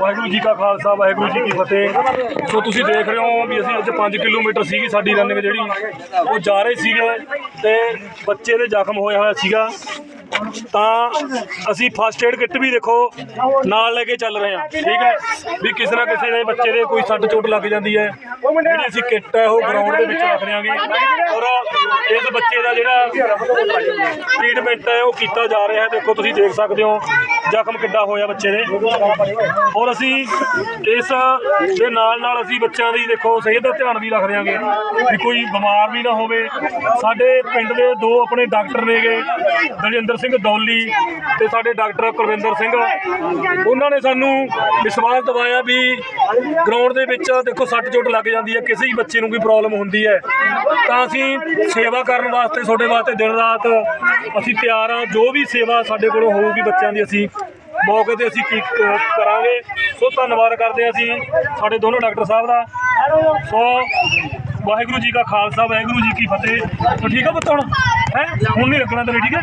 ਵਾਹਿਗੁਰੂ ਜੀ ਕਾ ਖਾਲਸਾ, ਵਾਹਿਗੁਰੂ ਜੀ ਕੀ ਫਤਿਹ। ਸੋ ਤੁਸੀਂ ਦੇਖ ਰਹੇ ਹੋ ਵੀ ਅਸੀਂ ਅੱਜ 5 ਕਿਲੋਮੀਟਰ ਸੀਗੀ ਸਾਡੀ ਰਨਿੰਗ ਜਿਹੜੀ। ਉਹ ਜਾ ਰਹੇ ਸੀਗੇ ਤੇ ਬੱਚੇ ਦੇ ਜ਼ਖਮ ਹੋਇਆ ਹੋਇਆ ਸੀਗਾ। ਤਾਂ ਅਸੀਂ ਫਸਟ ਏਡ ਕਿੱਟ ਵੀ ਦੇਖੋ, ਨਾਲ ਲੈ ਕੇ ਚੱਲ ਰਹੇ ਹਾਂ। ਠੀਕ ਹੈ? ਵੀ ਕਿਸੇ ਨਾ ਕਿਸੇ ਦੇ ਬੱਚੇ ਦੇ ਕੋਈ ਸੱਟ ਚੋਟ ਲੱਗ ਜਾਂਦੀ ਹੈ। ਜਿਹੜੀ ਅਸੀਂ ਕਿੱਟ ਹੈ, ਉਹ ਗਰਾਊਂਡ ਦੇ ਵਿੱਚ ਰੱਖ ਦਿਆਂਗੇ। ਔਰ ਇਸ ਬੱਚੇ ਦਾ ਜਿਹੜਾ ਟ੍ਰੀਟਮੈਂਟ ਹੈ, ਉਹ ਕੀਤਾ ਜਾ ਰਿਹਾ ਹੈ। ਦੇਖੋ, ਤੁਸੀਂ ਦੇਖ ਸਕਦੇ ਹੋ। ਜ਼ਖਮ ਕਿੱਡਾ ਹੋਇਆ ਬੱਚੇ ਦੇ। ਔਰ ਅਸੀਂ ਇਸ ਦੇ ਨਾਲ ਨਾਲ ਅਸੀਂ ਬੱਚਿਆਂ ਦੀ ਦੇਖੋ ਸਿਹਤ ਦਾ ਧਿਆਨ ਵੀ ਰੱਖਦੇ ਦਿਆਂਗੇ ਵੀ ਕੋਈ ਬਿਮਾਰ ਵੀ ਨਾ ਹੋਵੇ। ਸਾਡੇ ਪਿੰਡ ਦੇ ਦੋ ਆਪਣੇ ਡਾਕਟਰ ਨੇਗੇ, ਦਲਜਿੰਦਰ ਸਿੰਘ ਦੌਲੀ ਤੇ ਸਾਡੇ ਡਾਕਟਰ ਕੁਲਵਿੰਦਰ ਸਿੰਘ। ਉਹਨਾਂ ਨੇ ਸਾਨੂੰ ਵਿਸ਼ਵਾਸ ਦਿਵਾਇਆ ਵੀ ਗਰਾਊਂਡ ਦੇ ਵਿੱਚ ਦੇਖੋ ਸੱਟ ਚੋਟ ਲੱਗ ਜਾਂਦੀ ਹੈ, ਕਿਸੇ ਵੀ ਬੱਚੇ ਨੂੰ ਕੋਈ ਪ੍ਰੋਬਲਮ ਹੁੰਦੀ ਹੈ। ਤਾਂ ਅਸੀਂ ਸੇਵਾ ਕਰਨ ਵਾਸਤੇ, ਤੁਹਾਡੇ ਵਾਸਤੇ ਦਿਨ ਰਾਤ ਅਸੀਂ ਤਿਆਰ ਹਾਂ। ਜੋ ਵੀ ਸੇਵਾ ਸਾਡੇ ਕੋਲੋਂ ਹੋਊਗੀ ਬੱਚਿਆਂ ਦੀ ਅਸੀਂ ਮੌਕੇ ਤੇ ਅਸੀਂ ਕੀ ਕਰਾਂਗੇ। ਸੋ ਧੰਨਵਾਦ ਕਰਦੇ ਹਾਂ ਅਸੀਂ ਸਾਡੇ ਦੋਨੋਂ ਡਾਕਟਰ ਸਾਹਿਬ ਦਾ। ਸੋ ਵਾਹਿਗੁਰੂ ਜੀ ਕਾ ਖਾਲਸਾ, ਵਾਹਿਗੁਰੂ ਜੀ ਕੀ ਫਤਿਹ। ਤਾਂ ਠੀਕ ਆ ਪੁੱਤ ਹੁਣ? ਹੈ? ਹੁਣ ਨਹੀਂ ਰੱਖਣਾ ਤੇਰੇ, ਠੀਕ ਹੈ?